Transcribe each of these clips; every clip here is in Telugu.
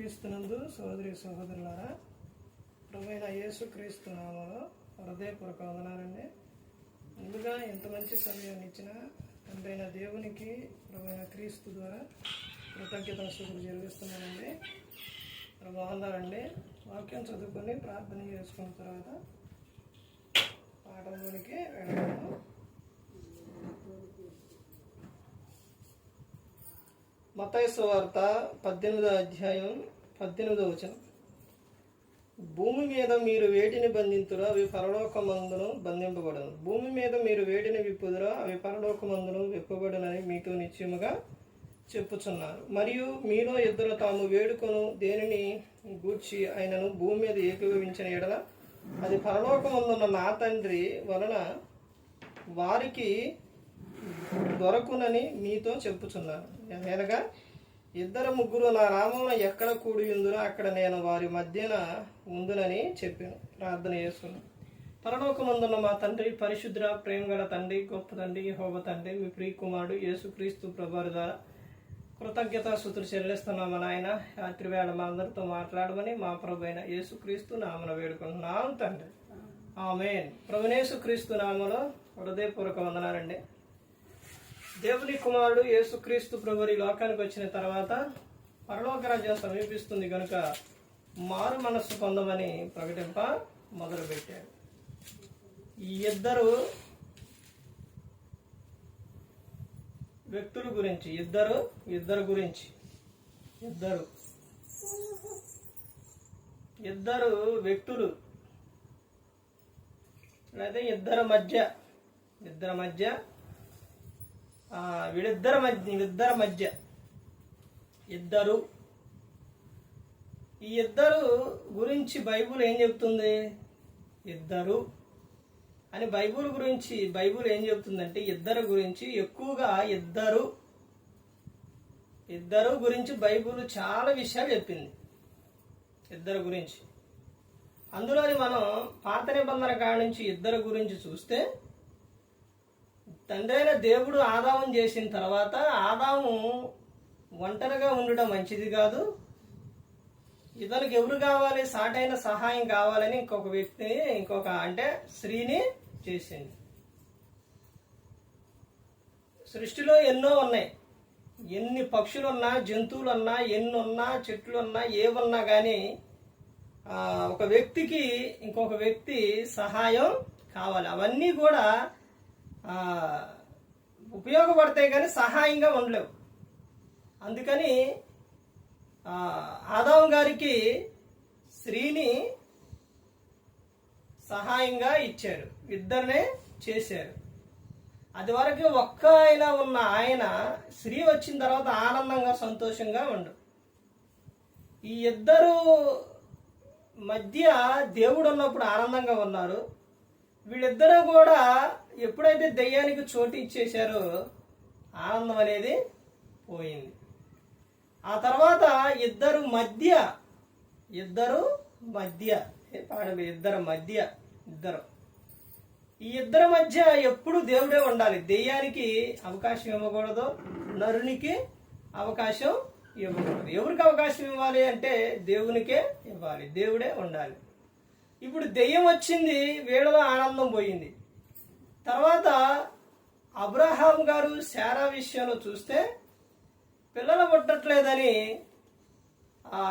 క్రీస్తునందు సోదరి సహోదరులారా ప్రభువైన యేసు క్రీస్తు నామలో హృదయపూర్వక వందనాలండి. ముందుగా ఎంత మంచి సమయాన్ని ఇచ్చిన తండ్రైన దేవునికి ప్రభువైన క్రీస్తు ద్వారా కృతజ్ఞత స్థుతులు జరిగిస్తున్నానండి మరి బాగున్నారండి వాక్యం చదువుకొని ప్రార్థన చేసుకున్న తర్వాత పాఠంలోనికి వెళ్ళాము మతైసు వార్త పద్దెనిమిదో అధ్యాయం పద్దెనిమిదో వచనం. భూమి మీద మీరు వేటిని బంధింతురో అవి పరలోకమందును బంధింపబడను. భూమి మీద మీరు వేటిని విప్పుదురో అవి పరలోకమందును విప్పబడునని మీతో నిశ్చయముగా చెప్పుచున్నారు మరియు మీలో ఇద్దరు తాము వేడుకొను దేనిని గూర్చి ఆయనను భూమి మీద ఏకీభవించిన ఎడల అది పరలోకమందున్న నా తండ్రి వలన వారికి దొరకునని మీతో చెప్పుచున్నాను. ఎనగా ఇద్దరు ముగ్గురు నా నామమున ఎక్కడ కూడిందునో అక్కడ నేను వారి మధ్యన ఉందునని చెప్పాను. ప్రార్థన చేసుకున్నాను పరలోకమందున్న మా తండ్రి పరిశుద్ర ప్రేమగల తండ్రి గొప్ప తండ్రి హోబ తండ్రి మీ ప్రియ కుమారుడు యేసుక్రీస్తు ప్రభారి ద్వారా కృతజ్ఞత సుతులు చెల్లిస్తున్నాము నాయన. రాత్రివేళ మా అందరితో మాట్లాడమని మా ప్రభు అయిన యేసుక్రీస్తు నామన వేడుకుంటున్నాను తండ్రి. ఆమె ప్రభునేసు క్రీస్తు నామలో హృదయపూర్వక వందనాలండి. దేవుని కుమారుడు యేసుక్రీస్తు ప్రభు ఈ లోకానికి వచ్చిన తర్వాత పరలోక రాజ్యం సమీపిస్తుంది కనుక మారు మనస్సు పొందమని ప్రకటింప మొదలుపెట్టాడు ఈ ఇద్దరు వ్యక్తుల గురించి ఇద్దరు ఇద్దరు గురించి ఇద్దరు ఇద్దరు వ్యక్తులు లేదా ఇద్దరి మధ్య ఇద్దరి మధ్య వీళ్ళిద్దరి మధ్య వీళ్ళిద్దరి మధ్య ఇద్దరు. ఈ ఇద్దరు గురించి బైబుల్ ఏం చెప్తుంది? ఇద్దరు. అని బైబుల్ గురించి బైబుల్ ఏం చెప్తుందంటే ఇద్దరు గురించి ఎక్కువగా ఇద్దరు ఇద్దరు గురించి బైబుల్ చాలా విషయాలు చెప్పింది. ఇద్దరు గురించి. అందులోని మనం పాత నిబంధన కాడ నుంచి ఇద్దరు గురించి చూస్తే తండ్రైన దేవుడు ఆదావం చేసిన తర్వాత ఆదాము ఒంటరిగా ఉండడం మంచిది కాదు. ఇతనికి ఎవరు కావాలి? సాటైన సహాయం కావాలని ఇంకొక వ్యక్తిని ఇంకొక అంటే స్త్రీని చేసింది. సృష్టిలో ఎన్నో ఉన్నాయి. ఎన్ని పక్షులున్నా జంతువులున్నా ఎన్ని ఉన్నా చెట్లున్నా ఏమున్నా కానీ ఒక వ్యక్తికి ఇంకొక వ్యక్తి సహాయం కావాలి. అవన్నీ కూడా ఉపయోగపడతాయి కానీ సహాయంగా ఉండలేవు. అందుకని ఆదాం గారికి స్త్రీని సహాయంగా ఇచ్చారు. ఇద్దరినే చేశారు. అది వరకు ఒక్క ఆయన ఉన్న ఆయన స్త్రీ వచ్చిన తర్వాత ఆనందంగా సంతోషంగా ఉండు. ఈ ఇద్దరు మధ్య దేవుడు ఉన్నప్పుడు ఆనందంగా ఉన్నారు. వీళ్ళిద్దరూ కూడా ఎప్పుడైతే దయ్యానికి చోటు ఇచ్చేశారో ఆనందం అనేది పోయింది. ఆ తర్వాత ఇద్దరు మధ్య ఇద్దరు మధ్య ఇద్దరు మధ్య ఇద్దరు. ఈ ఇద్దరి మధ్య ఎప్పుడు దేవుడే ఉండాలి. దెయ్యానికి అవకాశం ఇవ్వకూడదు నరునికి అవకాశం ఇవ్వకూడదు. ఎవరికి అవకాశం ఇవ్వాలి అంటే దేవునికే ఇవ్వాలి. దేవుడే ఉండాలి. ఇప్పుడు దెయ్యం వచ్చింది వీళ్ళలో ఆనందం పోయింది. తర్వాత అబ్రహాం గారు శారా విషయంలో చూస్తే పిల్లలు పుట్టట్లేదని ఆ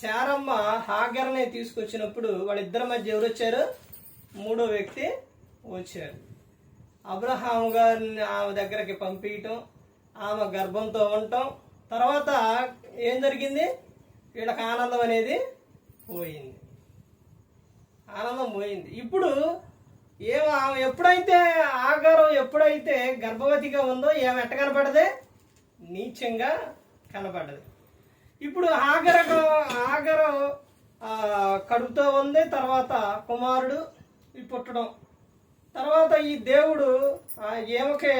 శారమ్మ హాగర్ని తీసుకొచ్చినప్పుడు వాళ్ళిద్దరి మధ్య ఎవరు వచ్చారు? మూడో వ్యక్తి వచ్చారు అబ్రహాం గారిని ఆమె దగ్గరికి పంపించటం ఆమె గర్భంతో ఉండటం తర్వాత ఏం జరిగింది? వీళ్ళకి ఆనందం అనేది పోయింది. ఆనందం పోయింది. ఇప్పుడు ఏం ఆమె ఎప్పుడైతే ఆగారం ఎప్పుడైతే గర్భవతిగా ఉందో ఏమి ఎట్ట కనపడదే? నీచంగా కనపడ్డది ఇప్పుడు ఆగర ఆగరం కడుపుతో ఉంది తర్వాత కుమారుడు పుట్టడం. తర్వాత ఈ దేవుడు ఆ, ఏమకే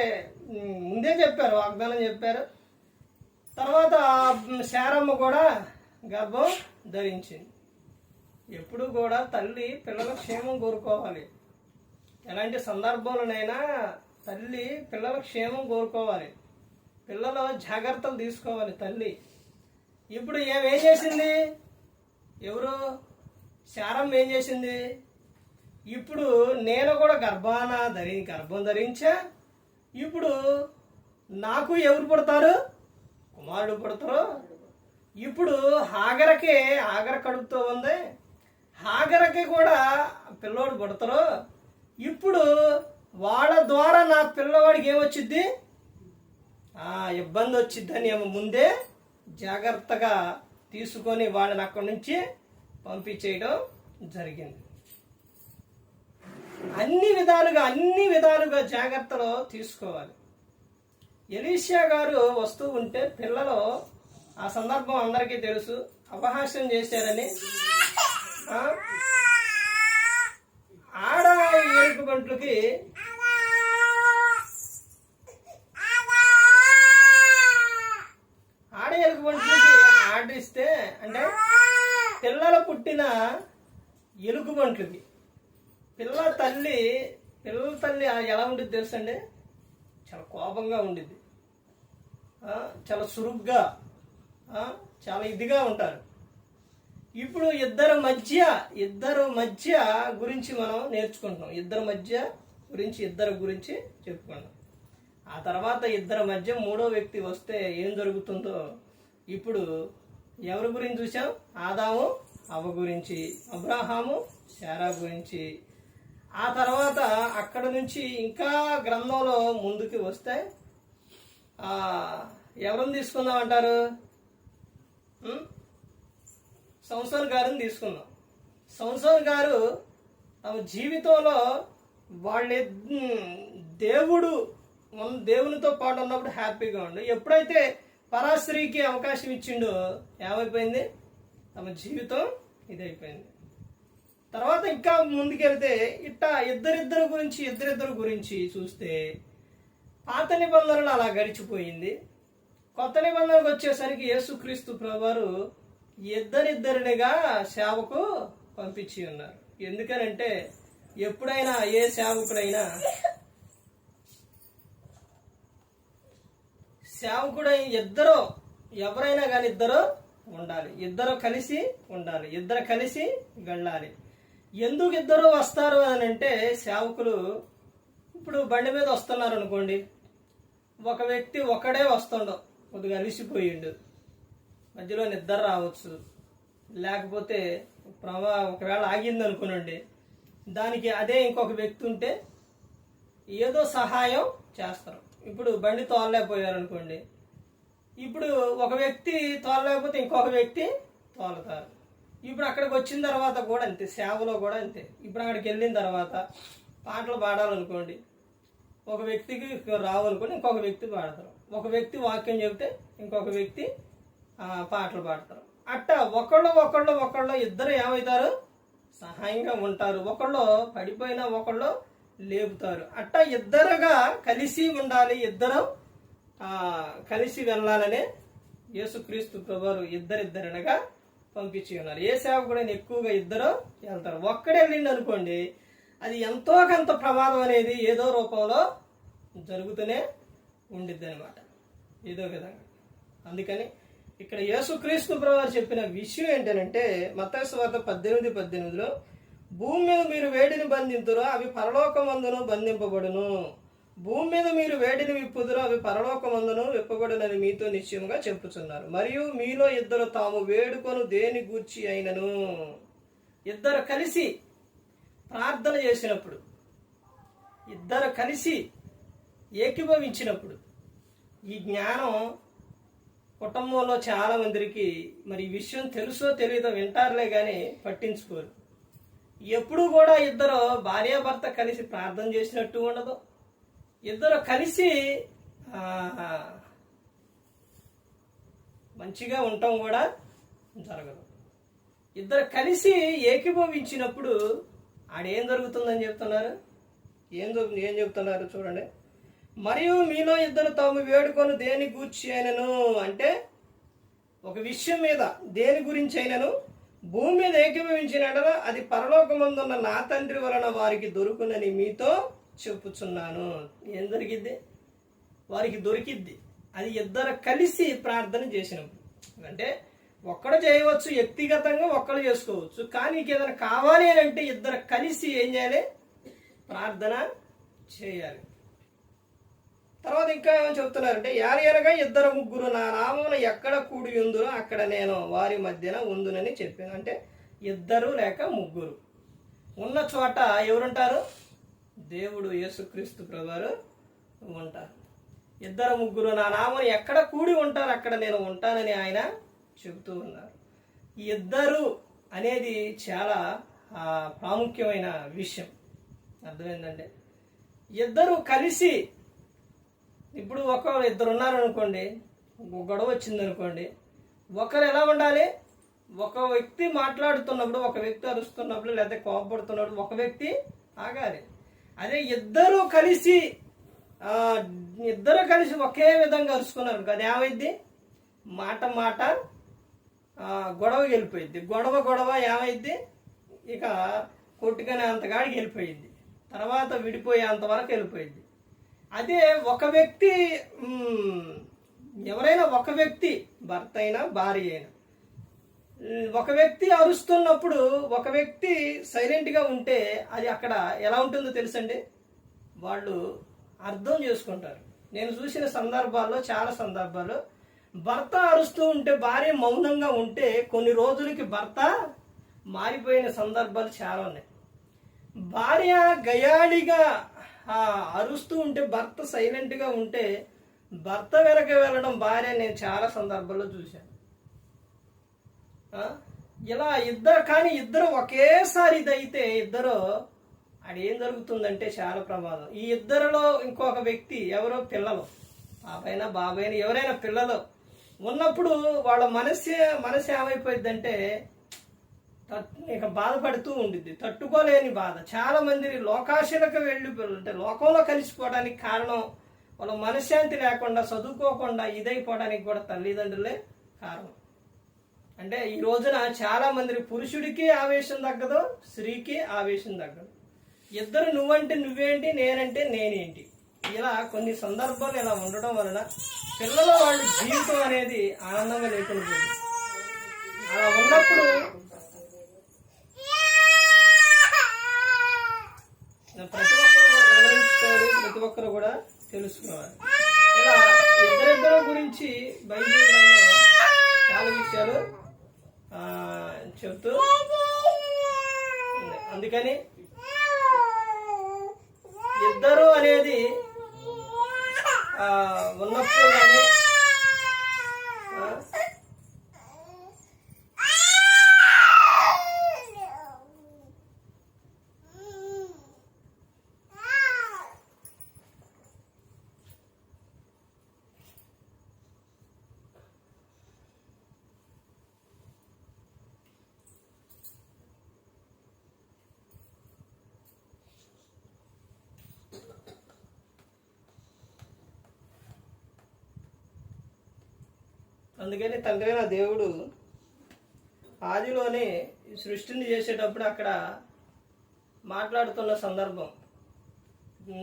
ముందే చెప్పారు వాగ్దానం చెప్పారు. తర్వాత శారమ్మ కూడా గర్భం ధరించింది. ఎప్పుడు కూడా తల్లి పిల్లల క్షేమం కోరుకోవాలి. ఎలాంటి సందర్భంలోనైనా తల్లి పిల్లల క్షేమం కోరుకోవాలి. పిల్లల జాగ్రత్తలు తీసుకోవాలి తల్లి. ఇప్పుడు ఏం చేసింది? ఎవరు? శారం ఏం చేసింది? ఇప్పుడు నేను కూడా గర్భాన ధరి గర్భం ధరించా. ఇప్పుడు నాకు ఎవరు పుడతారు? కుమారుడు పుడతారు. ఇప్పుడు హాగరకే హాగర కడుపుతో ఉంది. హాగరకి కూడా పిల్లోడు పుడతారు. ఇప్పుడు వాళ్ళ ద్వారా నా పిల్లవాడికి ఏమొచ్చిద్ది? ఆ ఇబ్బంది వచ్చిద్దని ఏమో ముందే జాగ్రత్తగా తీసుకొని వాళ్ళని అక్కడి నుంచి పంపించేయడం జరిగింది. అన్ని విధాలుగా అన్ని విధాలుగా జాగ్రత్తలు తీసుకోవాలి. ఎలీషియా గారు వస్తూ ఉంటే పిల్లలు ఆ సందర్భం అందరికీ తెలుసు. అపహాస్యం చేశారని ఆ, ఆడ ఏడుపు గంటలకి ఆడ ఎలుగు బంట్లకి ఆడిస్తే అంటే పిల్లలు పుట్టిన ఎలుగు గంటలకి పిల్ల తల్లి పిల్లల తల్లి ఎలా ఉండిద్ది తెలుసండి? చాలా కోపంగా ఉండిద్ది. చాలా చురుగ్గా చాలా ఇదిగా ఉంటారు. ఇప్పుడు ఇద్దరు మధ్య ఇద్దరు మధ్య గురించి మనం నేర్చుకుంటున్నాం. ఇద్దరు మధ్య గురించి ఇద్దరు గురించి చెప్పుకున్నాం ఆ తర్వాత ఇద్దరి మధ్య మూడో వ్యక్తి వస్తే ఏం జరుగుతుందో ఇప్పుడు ఎవరి గురించి చూసాం ఆదాము అవ్వ గురించి అబ్రాహాము శారా గురించి. ఆ తర్వాత అక్కడ నుంచి ఇంకా గ్రంథంలో ముందుకు వస్తే ఎవరిని తీసుకుందాం అంటారు? సంసార్ గారిని తీసుకుందాం. సంసార్ గారు తమ జీవితంలో వాళ్ళ దేవుడు మన దేవునితో పాటు ఉన్నప్పుడు హ్యాపీగా ఉండు. ఎప్పుడైతే పరాశ్రీకి అవకాశం ఇచ్చిండో ఏమైపోయింది? తమ జీవితం ఇదైపోయింది. తర్వాత ఇంకా ముందుకెళ్తే ఇట్టా ఇద్దరిద్దరు గురించి ఇద్దరిద్దరు గురించి చూస్తే పాత నిబంధనలు అలా గడిచిపోయింది. కొత్త నిబంధనకు వచ్చేసరికి యేసుక్రీస్తు ప్రభువారు ఇద్దరిద్దరినిగా సేవకు పంపించి ఉన్నారు. ఎందుకనంటే ఎప్పుడైనా ఏ సేవకుడైనా సేవకుడై ఇద్దరు ఎవరైనా కానీ ఇద్దరు ఉండాలి. ఇద్దరు కలిసి ఉండాలి. ఇద్దరు కలిసి వెళ్ళాలి. ఎందుకు ఇద్దరు వస్తారు అని అంటే సేవకులు ఇప్పుడు బండి మీద వస్తున్నారు అనుకోండి ఒక వ్యక్తి ఒకడే వస్తుండవు కొద్దిగా అలిసిపోయిండు. మధ్యలో నిద్ర రావచ్చు. లేకపోతే ప్రమా ఒకవేళ ఆగింది అనుకోనండి. దానికి అదే ఇంకొక వ్యక్తి ఉంటే ఏదో సహాయం చేస్తారు. ఇప్పుడు బండి తోలలేకపోయారు అనుకోండి ఇప్పుడు ఒక వ్యక్తి తోలలేకపోతే ఇంకొక వ్యక్తి తోలుతారు. ఇప్పుడు అక్కడికి వచ్చిన తర్వాత కూడా అంతే సేవలో కూడా అంతే. ఇప్పుడు అక్కడికి వెళ్ళిన తర్వాత పాటలు పాడాలనుకోండి. ఒక వ్యక్తికి రావాలనుకోండి ఇంకొక వ్యక్తి పాడతారు. ఒక వ్యక్తి వాక్యం చెబితే ఇంకొక వ్యక్తి పాటలు పాడతారు. అట్ట ఒకళ్ళు ఒకళ్ళు ఒకళ్ళు ఇద్దరు ఏమవుతారు? సహాయంగా ఉంటారు. ఒకళ్ళు పడిపోయినా ఒకళ్ళు లేపుతారు. అట్ట ఇద్దరుగా కలిసి ఉండాలి. ఇద్దరు కలిసి వెళ్ళాలని యేసుక్రీస్తు ప్రభువారు ఇద్దరిద్దరనగా పంపించి ఉన్నారు. ఏ సేవకుడైనా ఎక్కువగా ఇద్దరు వెళ్తారు. ఒక్కడే వెళ్ళింది అనుకోండి అది ఎంతో కొంత ప్రమాదం అనేది ఏదో రూపంలో జరుగుతూనే ఉండిద్ది అనమాట ఏదో విధంగా. అందుకని ఇక్కడ యేసుక్రీస్తు ప్రభువారు చెప్పిన విషయం ఏంటంటే మత్తయి పద్దెనిమిది పద్దెనిమిదిలో భూమి మీద మీరు వేడిని బంధింతురో అవి పరలోకమందును బంధింపబడును. భూమి మీద మీరు వేడిని విప్పుదురో అవి పరలోకమందును విప్పబడునని మీతో నిశ్చయముగా చెప్పుచున్నారు. మరియు మీలో ఇద్దరు తాము వేడుకొను దేని గూర్చి అయినను. ఇద్దరు కలిసి ప్రార్థన చేసినప్పుడు ఇద్దరు కలిసి ఏకీభవించినప్పుడు ఈ జ్ఞానం కుటుంబంలో చాలా మందికి మరి ఈ విషయం తెలుసో తెలియదో వింటారులే కానీ పట్టించుకోరు. ఎప్పుడు కూడా ఇద్దరు భార్యాభర్త కలిసి ప్రార్థన చేసినట్టు ఉండదు. ఇద్దరు కలిసి మంచిగా ఉండటం కూడా జరగదు. ఇద్దరు కలిసి ఏకీభవించినప్పుడు ఆడేం జరుగుతుందని చెప్తున్నారు? ఏం ఏం చెప్తున్నారు? చూడండి. మరియు మీలో ఇద్దరు తాము వేడుకొని దేని గూర్చి అయినను అంటే ఒక విషయం మీద దేని గురించి అయినను? భూమి మీద ఏకీభవించిన అది పరలోకమందున్న నా తండ్రి వలన వారికి దొరుకునని మీతో చెప్పుచున్నాను. ఏం దొరికిద్ది? వారికి దొరికిద్ది. అది ఇద్దరు కలిసి ప్రార్థన చేసినప్పుడు అంటే ఒక్కడ చేయవచ్చు వ్యక్తిగతంగా ఒక్కడు చేసుకోవచ్చు. కానీ నీకు ఏదైనా కావాలి అని అంటే ఇద్దరు కలిసి ఏం చేయాలి? ప్రార్థన చేయాలి. తర్వాత ఇంకా ఏమని చెప్తున్నారంటే యారియనగా ఇద్దరు ముగ్గురు నా నామమున ఎక్కడ కూడి ఉందునో అక్కడ నేను వారి మధ్యన ఉందునని చెప్పాను. అంటే ఇద్దరు లేక ముగ్గురు. ఉన్న చోట ఎవరుంటారు? దేవుడు యేసుక్రీస్తు ప్రభువారు ఉంటారు. ఇద్దరు ముగ్గురు నా నామం ఎక్కడ కూడి ఉంటారు అక్కడ నేను ఉంటానని ఆయన చెబుతూ ఉన్నారు. ఇద్దరు అనేది చాలా ప్రాముఖ్యమైన విషయం. అర్థమైందంటే ఇద్దరు కలిసి ఇప్పుడు ఒక ఇద్దరు ఉన్నారనుకోండి గొడవ వచ్చిందనుకోండి ఒకరు ఎలా ఉండాలి? ఒక వ్యక్తి మాట్లాడుతున్నప్పుడు ఒక వ్యక్తి అరుస్తున్నప్పుడు లేదా కోపడుతున్నప్పుడు ఒక వ్యక్తి ఆగాలి. అదే ఇద్దరు కలిసి ఇద్దరు కలిసి ఒకే విధంగా అరుచుకున్నారు అది ఏమైంది మాట మాట గొడవ వెళ్ళిపోయింది గొడవ గొడవ ఏమైంది ఇక కొట్టుకునే అంతగాడికి వెళ్ళిపోయింది తర్వాత విడిపోయే అంతవరకు వెళ్ళిపోయింది అదే ఒక వ్యక్తి ఎవరైనా ఒక వ్యక్తి భర్త అయినా భార్య అయినా ఒక వ్యక్తి అరుస్తున్నప్పుడు ఒక వ్యక్తి సైలెంట్గా ఉంటే అది అక్కడ ఎలా ఉంటుందో తెలుసండి? వాళ్ళు అర్థం చేసుకుంటారు. నేను చూసిన సందర్భాల్లో చాలా సందర్భాలు భర్త అరుస్తూ ఉంటే భార్య మౌనంగా ఉంటే కొన్ని రోజులకి భర్త మారిపోయిన సందర్భాలు చాలా ఉన్నాయి. భార్య గయాళిగా అరుస్తూ ఉంటే భర్త సైలెంట్గా ఉంటే భర్త వెనక వెళ్ళడం భార్య నేను చాలా సందర్భాల్లో చూశాను. ఇలా ఇద్దరు కానీ ఇద్దరు ఒకేసారి ఇదైతే ఇద్దరు అది ఏం జరుగుతుందంటే చాలా ప్రమాదం. ఈ ఇద్దరిలో ఇంకొక వ్యక్తి ఎవరో పిల్లలు. పాపైనా బాబైనా ఎవరైనా పిల్లలు. ఉన్నప్పుడు వాళ్ళ మనసు మనసు ఏమైపోయిందంటే అంటే ఇక బాధపడుతూ ఉండిద్ది. తట్టుకోలేని బాధ. చాలా మంది లోకాశలకు వెళ్ళి అంటే లోకంలో కలిసిపోవడానికి కారణం వాళ్ళ మనశ్శాంతి లేకుండా చదువుకోకుండా ఇదైపోవడానికి కూడా తల్లిదండ్రులే కారణం. అంటే ఈ రోజున చాలా మంది పురుషుడికి ఆవేశం తగ్గదు స్త్రీకి ఆవేశం తగ్గదు. ఇద్దరు నువ్వంటే నువ్వేంటి నేనంటే నేనేంటి? ఇలా కొన్ని సందర్భాలు ఇలా ఉండడం వలన పిల్లల వాళ్ళ జీవితం అనేది ఆనందంగా లేకుండా అలా ఉన్నప్పుడు ప్రతి ఒక్కరు కూడా గమనించుకోవాలి ప్రతి ఒక్కరు కూడా తెలుసుకోవాలి. ఇలా ఇద్దరిద్దరు గురించి బైబిల్ చాలా విషయాలు చెప్తూ అందుకని ఇద్దరు అనేది ఆ, ఉన్నప్పుడు కానీ ఆ, అందుకని తండ్రి నా దేవుడు ఆదిలోనే సృష్టిని చేసేటప్పుడు అక్కడ మాట్లాడుతున్న సందర్భం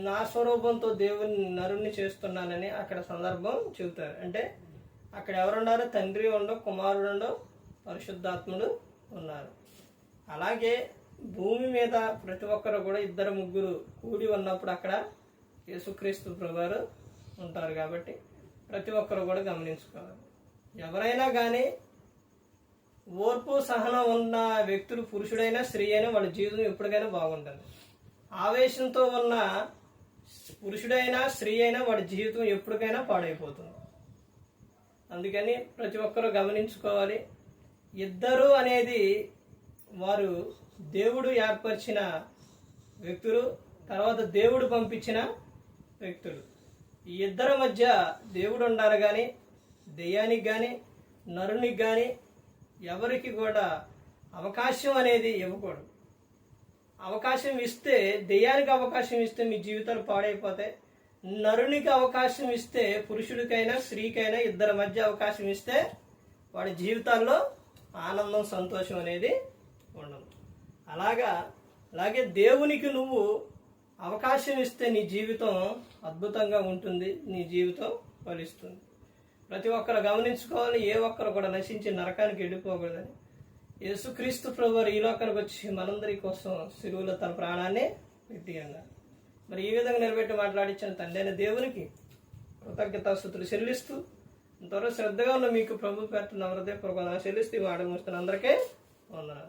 నా స్వరూపంతో దేవుని నరుణ్ణి చేస్తున్నానని అక్కడ సందర్భం చెబుతారు. అంటే అక్కడ ఎవరున్నారు? తండ్రి ఉండో కుమారుడు ఉండో పరిశుద్ధాత్ముడు ఉన్నారు. అలాగే భూమి మీద ప్రతి ఒక్కరు కూడా ఇద్దరు ముగ్గురు కూడి ఉన్నప్పుడు అక్కడ యేసుక్రీస్తు ప్రభువారు ఉంటారు కాబట్టి ప్రతి ఒక్కరు కూడా గమనించుకోవాలి. ఎవరైనా కానీ ఓర్పు సహనం ఉన్న వ్యక్తులు పురుషుడైనా స్త్రీ అయినా వాళ్ళ జీవితం ఎప్పటికైనా బాగుంటుంది ఆవేశంతో ఉన్న పురుషుడైనా స్త్రీ అయినా వాడి జీవితం ఎప్పటికైనా పాడైపోతుంది. అందుకని ప్రతి ఒక్కరూ గమనించుకోవాలి. ఇద్దరు అనేది వారు దేవుడు ఏర్పరిచిన వ్యక్తులు తర్వాత దేవుడు పంపించిన వ్యక్తులు. ఈ ఇద్దరి మధ్య దేవుడు ఉండాలి కానీ దెయ్యానికి కానీ నరునికి కానీ ఎవరికి కూడా అవకాశం అనేది ఇవ్వకూడదు. అవకాశం ఇస్తే దెయ్యానికి అవకాశం ఇస్తే మీ జీవితాలు పాడైపోతాయి. నరునికి అవకాశం ఇస్తే పురుషుడికైనా స్త్రీకైనా ఇద్దరి మధ్య అవకాశం ఇస్తే వాడి జీవితాల్లో ఆనందం సంతోషం అనేది ఉండదు. అలాగా అలాగే దేవునికి నువ్వు అవకాశం ఇస్తే నీ జీవితం అద్భుతంగా ఉంటుంది నీ జీవితం ఫలిస్తుంది. ప్రతి ఒక్కరు గమనించుకోవాలి ఏ ఒక్కరు కూడా నశించి నరకానికి వెళ్ళిపోకూడదని యేసుక్రీస్తు ప్రభు ఈ లోకానికి వచ్చి మనందరి కోసం సిరువులో తన ప్రాణాన్ని పెట్టి అన్నారు. మరి ఈ విధంగా నిలబెట్టి మాట్లాడించిన తండ్రి దేవునికి కృతజ్ఞతాస్థుతులు చెల్లిస్తూ ఇంతవరకు శ్రద్ధగా ఉన్న మీకు ప్రభు పెడుతున్న హృదయపూర్వకంగా చెల్లిస్తూ ఈ మాట ముస్తున్న అందరికీ ఉన్నారు